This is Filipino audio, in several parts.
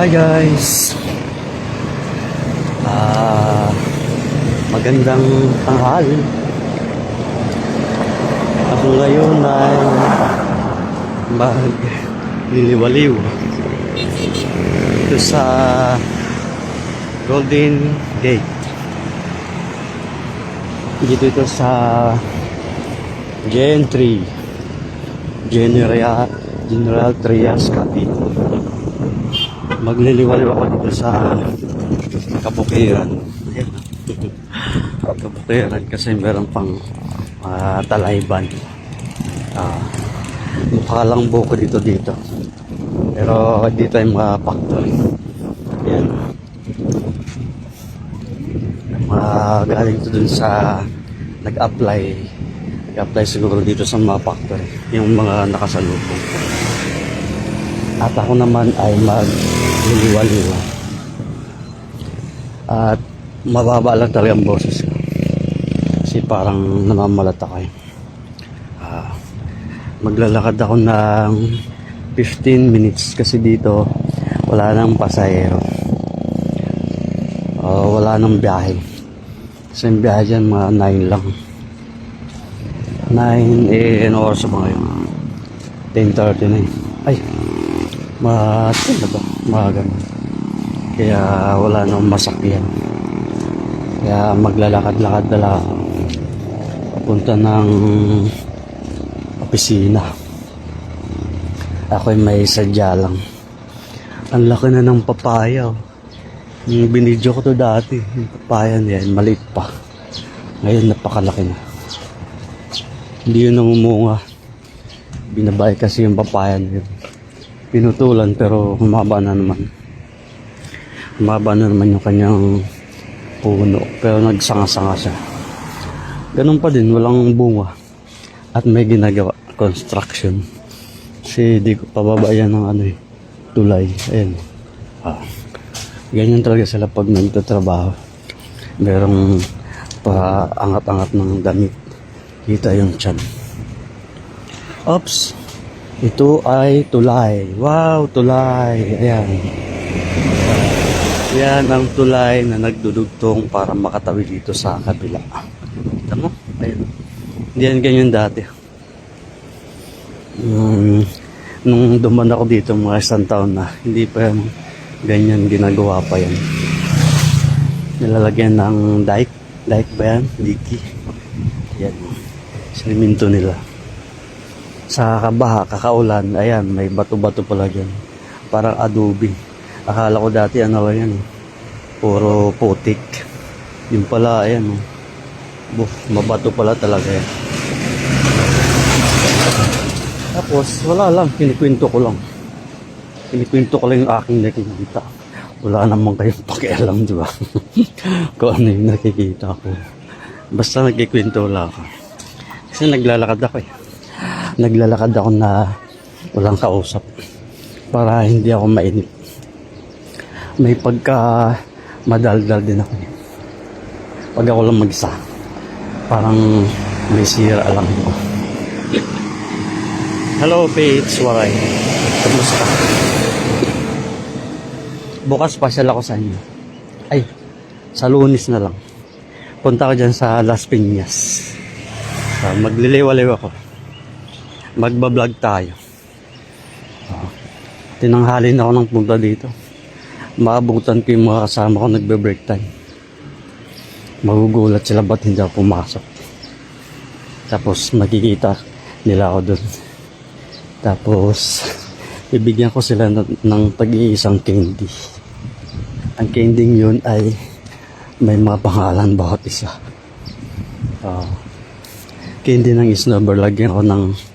Hi guys! Ah, magandang tanghali. Ako ngayon ay magliliwaliw ito sa Golden Gate. Dito ito sa Gen 3 General General Trias Cavite magliliwaliw ako dito sa kabukiran. Kabukiran kasi meron pang uh, talayban. Ah, mukha lang buko dito dito. Pero dito ay mga factory. Ayan. Mga galing to dun sa nag-apply nag-apply siguro dito sa mga factory yung mga nakasalubong at ako naman ay magliliwaliw at mababa lang talaga ang boses ko. Kasi parang namamalat ako eh. Ah, maglalakad ako ng 15 minutes kasi dito wala nang pasahero. Oh, wala nang biyahe. Kasi yung biyahe dyan mga 9 lang. 9 eh ano oras ba ngayon? 10.30 na eh. Ay Matin na ba? Mga ganun. Kaya wala nang masakyan. Kaya maglalakad-lakad na lang. Papunta ng opisina. Ako'y may sadya lang. Ang laki na ng papaya. oh. Binidyo ko to dati. Yung papaya niyan, maliit pa. Ngayon napakalaki na. Hindi yun namumunga. Binabay kasi yung papaya na yun pinutulan pero humaba na naman. Humaba na naman yung kanyang puno pero nagsanga-sanga siya. Ganun pa din walang bunga. At may ginagawa construction. Kasi di ko pababayan ng ano eh tulay. Ayan. Ah. ganyan talaga sila pag nagtatrabaho. Merong paangat-angat ng damit. Kita yung tiyan. Oops. Ito ay tulay. Wow, tulay. Ayan. Yan ang tulay na nagdudugtong para makatawid dito sa kabila. Kita mo? Ayan. Hindi yan ganyan dati. Um, nung duman ako dito mga isang taon na, hindi pa yan ganyan ginagawa pa yan. Nilalagyan ng dike. Dike ba yan? Diki. Yan. Siliminto nila sa kabaha, kakaulan, ayan, may bato-bato pala dyan. Parang adobe. Akala ko dati ano ba yan eh. Puro putik. Yung pala, ayan oh. Buf, mabato pala talaga yan. Tapos, wala lang, kinikwento ko lang. Kinikwento ko lang yung aking nakikita. Wala namang kayong pakialam, di ba? Kung ano yung nakikita ko. Basta nagkikwento lang ako. Kasi naglalakad ako eh naglalakad ako na walang kausap para hindi ako mainip. May pagka madaldal din ako. Pag ako lang mag-isa, parang may sira lang ako. Hello, Pates Waray. Kamusta? Bukas pasyal ako sa inyo. Ay, sa lunis na lang. Punta ko dyan sa Las Piñas. Uh, magliliwaliw ako magbablog tayo. Uh, tinanghalin ako ng punta dito. Maabutan ko yung mga kasama ko nagbe-break time. Magugulat sila ba't hindi ako pumasok. Tapos makikita nila ako doon. Tapos bibigyan ko sila ng, ng tag-iisang candy. Ang candy yun ay may mga pangalan bawat isa. Uh, candy ng snowbird, lagyan ko ng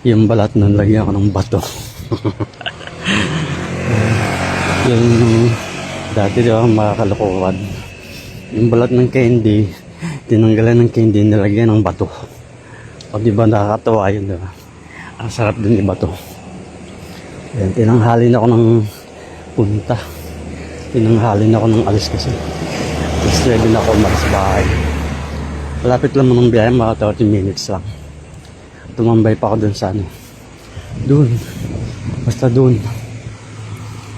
yung balat nun lagyan ko ng bato. Yung dati di ba makakalokohan yung balat ng candy tinanggalan ng candy nilagyan ng bato. O di ba nakakatawa yun di ba? Ang sarap din ni bato. Yan tinanghalin ako ng punta. Tinanghalin ako ng alis kasi. Tapos ready na ako umalis bahay. Malapit lang mo ng biyahe mga 30 minutes lang tumambay pa ako dun sa ano dun basta dun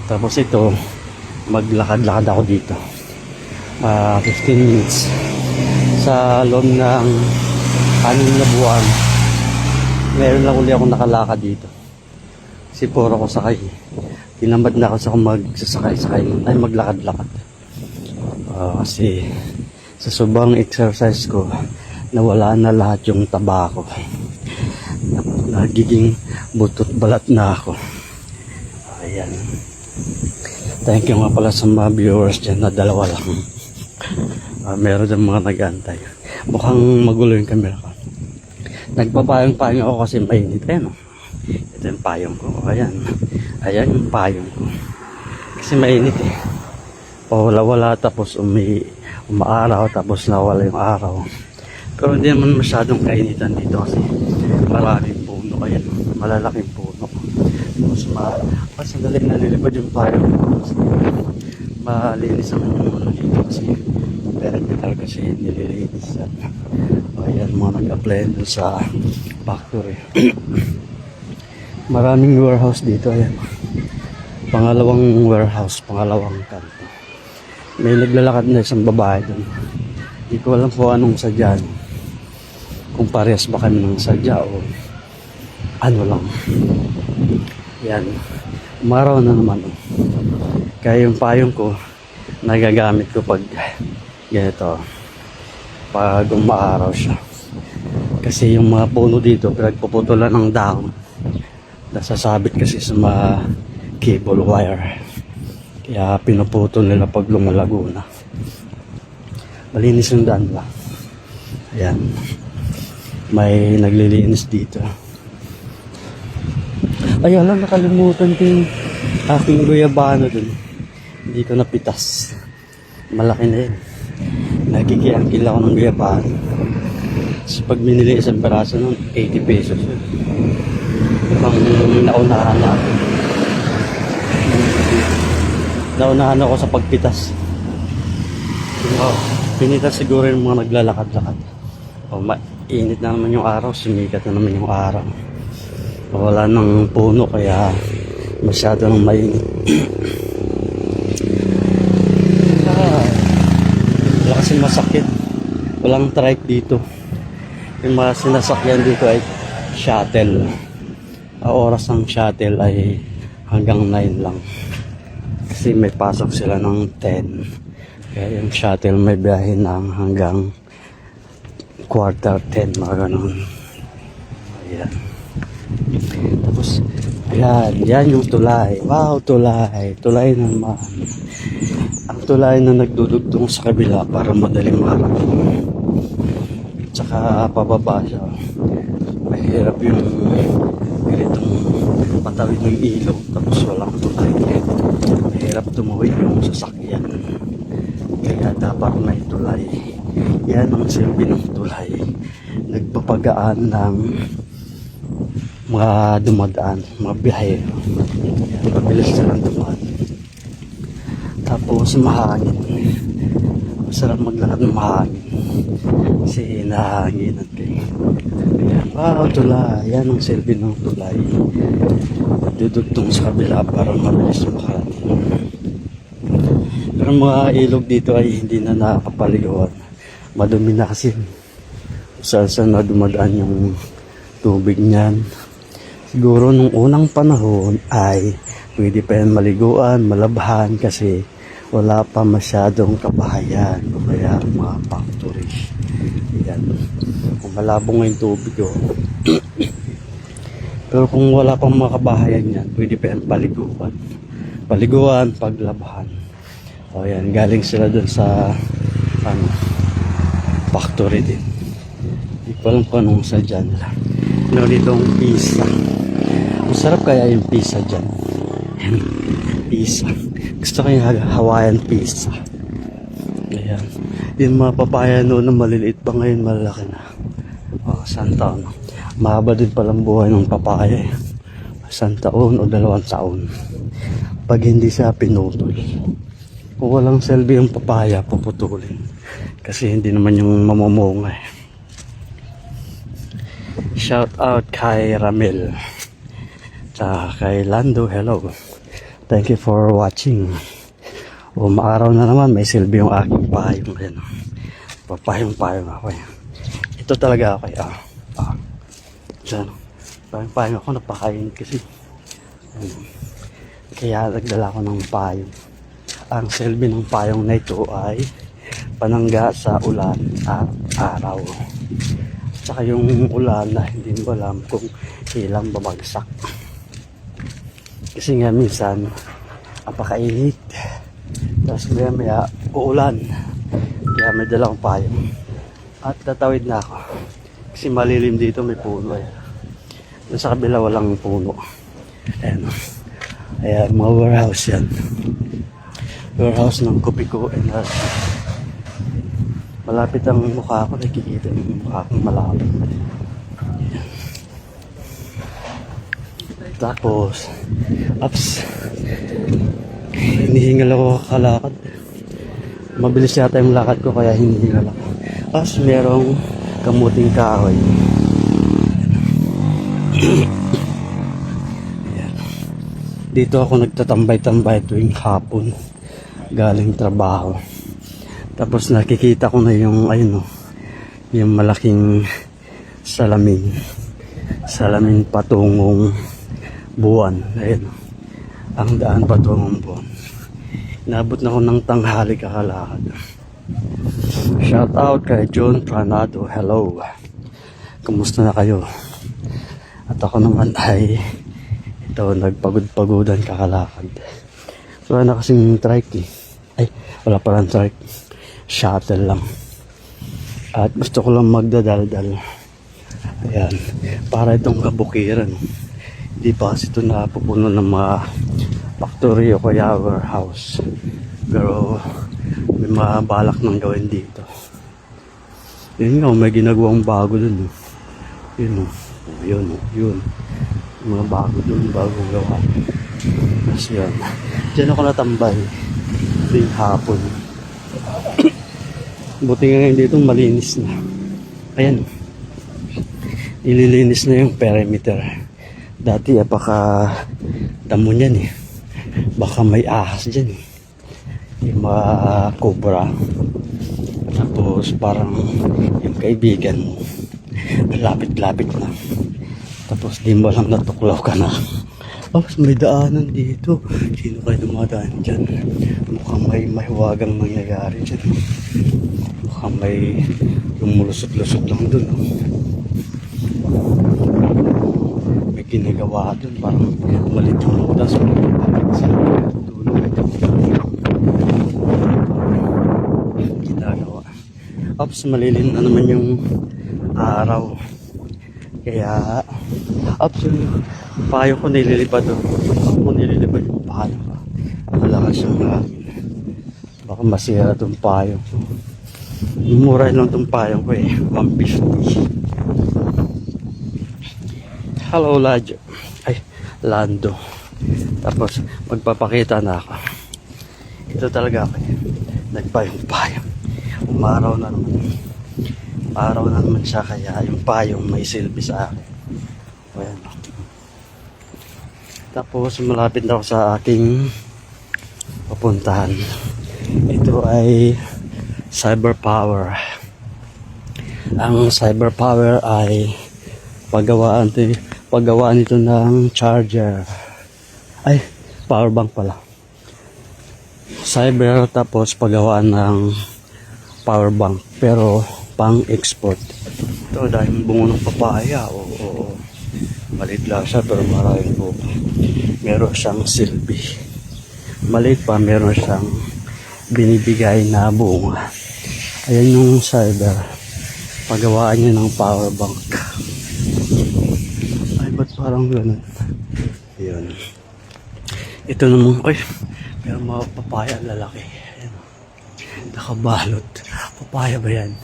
Tapos ito, maglakad-lakad ako dito. Ah, 15 minutes. Sa loob ng anim na buwan, meron lang uli ako nakalakad dito. Kasi puro ko sakay. Tinamad na ako sa kung magsasakay-sakay. Ay, maglakad-lakad. Ah, kasi sa sobrang exercise ko, nawala na lahat yung taba ko. Nagiging butot balat na ako. Ayan. Thank you nga pala sa mga viewers dyan na dalawa lang. Ah, meron din mga nag-antay. Mukhang magulo yung camera ko. Nagpapayong-payong ako kasi mainit. Ayan o. Ito yung payong ko. Ayan. Ayan yung payong ko. Kasi mainit eh. Pawala-wala tapos umi umaaraw tapos nawala yung araw. Pero hindi naman masyadong kainitan dito kasi maraming Ayan. Malalaking puno. Tapos ma mas sandali nalilipad yung ko. Kasi malinis naman yung ano dito kasi perimeter kasi nililinis yan. Ayan mga nag-apply sa factory. Maraming warehouse dito. Ayan. Pangalawang warehouse, pangalawang kanto. May naglalakad na isang babae dun. Hindi ko alam kung anong sadya. Kung parehas ba kami ng sadya o ano lang. Yan. Umaraw na naman. Kaya yung payong ko, nagagamit ko pag ganito. Pag umaaraw siya. Kasi yung mga puno dito, pinagpuputulan ng dahon. Nasasabit kasi sa mga cable wire. Kaya pinuputol nila pag lumalago na. Malinis yung daan ba? Ayan. May naglilinis dito. Ay, alam, nakalimutan ko yung aking guyabano dun. Hindi ko napitas. Malaki na yun. Nagkikiyangkil ako ng guyabano. So, pag binili isang peraso nun, 80 pesos yun. Ibang naunahan na ako. Naunahan ako sa pagpitas. Oh, pinitas siguro yung mga naglalakad-lakad. Oh, mainit na naman yung araw, sumikat na naman yung araw. Wala nang puno kaya masyado nang mainit. ah, wala kasi masakit. Walang trike dito. Yung mga sinasakyan dito ay shuttle. Ang oras ng shuttle ay hanggang 9 lang. Kasi may pasok sila ng 10. Kaya yung shuttle may biyahe ng hanggang quarter 10, mga ganun. Ayan. Tapos, ayan, yan yung tulay. Wow, tulay. Tulay naman. Ang tulay na nagdudugtong sa kabila para madaling marating. Tsaka pababa siya. Mahirap yung ganitong patawid ng ilog tapos walang tulay. Mahirap tumuwid yung sasakyan. Kaya dapat may tulay. Yan ang silbi ng tulay. Nagpapagaan ng mga dumadaan, mga biyahe. Mabilis silang dumaan. Tapos mahangin. Masarap maglakad ng mahangin. Kasi nahanginan kayo. Wow, tulay. Yan ang silbi ng tulay. Dudugtong sa kabila para mabilis makarating. Pero mga ilog dito ay hindi na nakakapaliguan. Madumi na kasi. Saan saan na dumadaan yung tubig niyan. Siguro nung unang panahon ay pwede pa yan maliguan, malabhan kasi wala pa masyadong kabahayan o kaya mga factory. Yan. Kung malabo nga yung tubig oh. Pero kung wala pang mga kabahayan yan, pwede pa yan paliguan. Paliguan, paglabhan. O yan, galing sila dun sa ano, factory din. Hindi ko alam kung anong sadya nila. Meron ditong pizza. Masarap kaya yung pizza dyan. Yan, pizza. Gusto ko yung Hawaiian pizza. Ayan. Yung mga papaya noon na maliliit pa ngayon, malalaki na. O, isang taon. Mahaba din palang buhay ng papaya. eh. Isang taon o dalawang taon. Pag hindi siya pinutol. Kung walang selby yung papaya, puputulin. Kasi hindi naman yung mamumunga eh. Shout out kay Ramel. Tsaka kay Lando, hello. Thank you for watching. O maaraw na naman, may silbi yung aking payong. Ayan. Papayong-payong ako. Ayan. Ito talaga ako. Ah, ah. Diyan. Payong-payong ako. Napakainit kasi. Ayan. Kaya nagdala ko ng payong. Ang silbi ng payong na ito ay panangga sa ulan at araw. Tsaka yung ulan na hindi ko alam kung ilang babagsak. Kasi nga minsan, apakainit. Tapos maya maya, uulan. Kaya may dalang payong. At tatawid na ako. Kasi malilim dito, may puno. Ayan. Doon sa kabila, walang puno. Ayan. Ayan, mga warehouse yan. Warehouse ng Kupiko NRC. Malapit ang mukha ko, nakikita yung mukha kong malapit. Tapos, ups, hinihingal ako kalakad. Mabilis yata yung lakad ko kaya hinihingal ako. Tapos merong kamuting kahoy. Dito ako nagtatambay-tambay tuwing hapon galing trabaho. Tapos nakikita ko na yung ayun oh, yung malaking salamin. Salamin patungong buwan. Ayun. oh. Ang daan patungong buwan. Inabot na ako ng tanghali kakalakad. Shout out kay John Pranado. Hello. Kumusta na kayo? At ako naman ay ito nagpagod-pagodan kakalakad. So na kasing trike eh. Ay, wala pa lang trike. Shuttle lang. At gusto ko lang magdadaldal. Ayan. Para itong kabukiran. Hindi pa kasi ito napupuno ng mga factory o kaya warehouse. Pero may mga balak nang gawin dito. Yun nga, may ginagawang bago dun. oh. Yun o. Yun o. Yun. Mga bago dun, bagong gawa. Tapos yun. Diyan ako natambay. Yung hapon. Buti nga ngayon dito malinis na. Ayan. Ililinis na yung perimeter. Dati apaka damo niyan eh. Baka may ahas dyan eh. Yung mga cobra. Tapos parang yung kaibigan mo. Lapit-lapit na. Tapos di mo alam natuklaw ka na. Oh, may daanan dito. Sino kayo dumadaan dyan? Mukhang may mahiwagang nangyayari dyan. Mukhang may lumulusot-lusot lang dun. oh. Ginagawa dun. Parang malit yung lutas. Malapit sa dulo. Ginagawa. Ops, malilin na naman yung araw. Kaya, ops, yung payo ko nililipad doon. Ako ko nililipad yung payo. Malakas yung hangin. Baka masira itong payo. Mura lang itong payo ko eh. 150. Hello, Ladjo. Ay, Lando. Tapos, magpapakita na ako. Ito talaga ako eh. Nagpayong-payong. Umaraw na naman. Araw na naman siya kaya yung payong may silbi sa akin. Ayan. Tapos malapit na ako sa aking papuntahan. Ito ay cyber power. Ang cyber power ay paggawaan ito, paggawaan ito ng charger. Ay, power bank pala. Cyber tapos paggawaan ng power bank pero pang export. Ito dahil bungo ng papaya o, o maliit lang siya pero maraming bunga. Meron siyang silbi. Maliit pa meron siyang binibigay na bunga. Ayan yung cyber. Pagawaan niya ng power bank. Parang ganun? Ayan. Ito naman, ay, meron mga papaya lalaki. Ayan. Nakabalot. Papaya ba yan?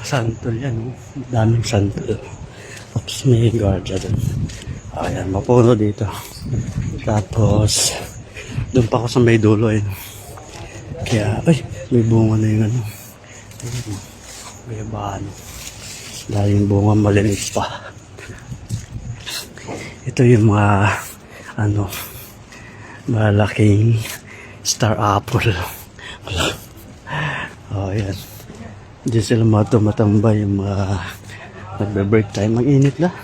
Santol yan. oh. Daming santol. Tapos may guardia doon. Ayan, mapuno dito. Tapos, doon pa ako sa may dulo eh. Kaya, ay, may bunga na yung ano. May bahan. Dahil yung bunga malinis pa. Ito yung mga, ano, malaking star apple. Oh, yan. Diyan sila mga tumatambay, yung mga nagbe-break time. Ang init na.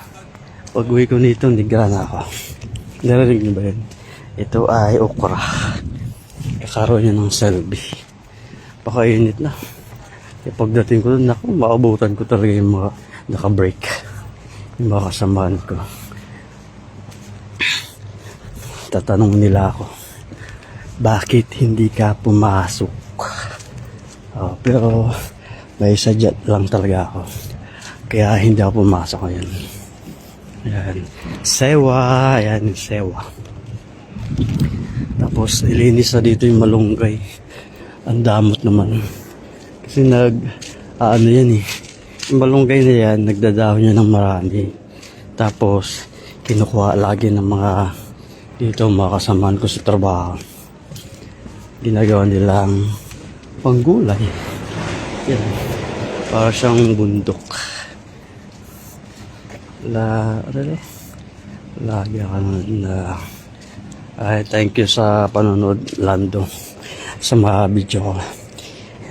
Pag uwi ko nito, nigra na ako. Narinig niyo ba yun? Ito ay okra. Kakaroon niya ng selby. Pakainit na. Kaya pagdating ko doon, naku, maabutan ko talaga yung mga naka-break. Yung mga kasamahan ko. Tatanong nila ako, bakit hindi ka pumasok? Oh, pero may sadyat lang talaga ako. Kaya hindi ako pumasok ngayon. Ayan. Sewa. Ayan, sewa. Tapos, ilinis na dito yung malunggay. Ang damot naman. Kasi nag, ano yan eh. Yung malunggay na yan, nagdadahon niya ng marami. Tapos, kinukuha lagi ng mga dito mga kasamaan ko sa trabaho. Ginagawa nilang panggulay. Yan. Para siyang bundok. La, ano na? Lagi ka na, ay, thank you sa panonood, Lando, sa mga video ko.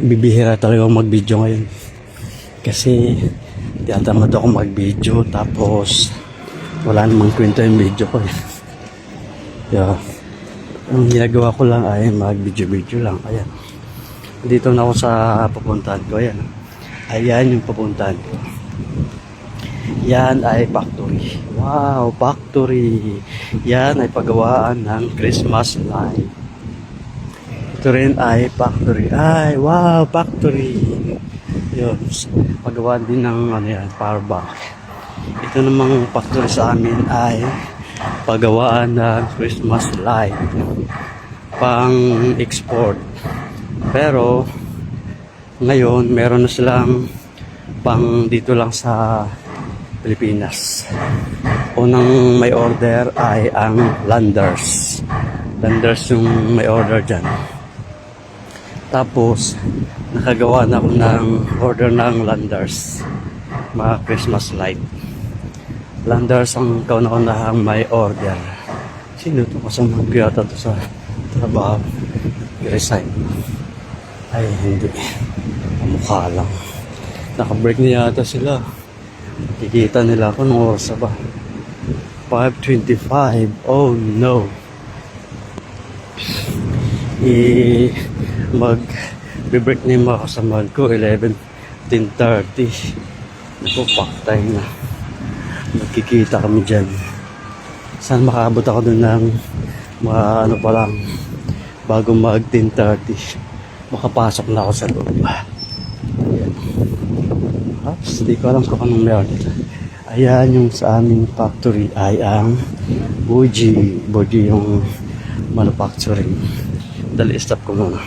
Bibihira talaga ako mag-video ngayon. Kasi, tiyatamad ako mag-video, tapos, wala namang kwento yung video ko. Eh. Yeah. Ang ginagawa ko lang ay mag-video-video lang. Ayan. Dito na ako sa pupuntahan ko. Ayan. Ayan yung pupuntahan ko. Yan ay factory. Wow, factory. Yan ay pagawaan ng Christmas light. Ito rin ay factory. Ay, wow, factory. Yun. Pagawaan din ng ano yan, power bank. Ito namang factory sa amin ay pagawaan ng Christmas light. Pang export. Pero, ngayon, meron na silang pang dito lang sa Pilipinas. Unang may order ay ang Landers. Landers yung may order dyan. Tapos, nakagawa na ako ng order ng Landers. Mga Christmas light. Landers ang kauna-unahang may order. Sino to? Kasama yata to sa trabaho. I-resign. Ay, hindi. Mukha lang. Naka-break na yata sila. Kikita nila ako ng oras ba? 5.25. Oh no. I mag break na yung mga kasamahan ko 11 10.30 Naku, paktay na magkikita kami dyan saan makaabot ako dun ng mga ano pa lang bago mag 10.30 makapasok na ako sa loob ayan Oops, di ko alam kung anong meron dito. Ayan yung sa aming factory ay ang Buji. Buji yung manufacturing. Dali, stop ko muna.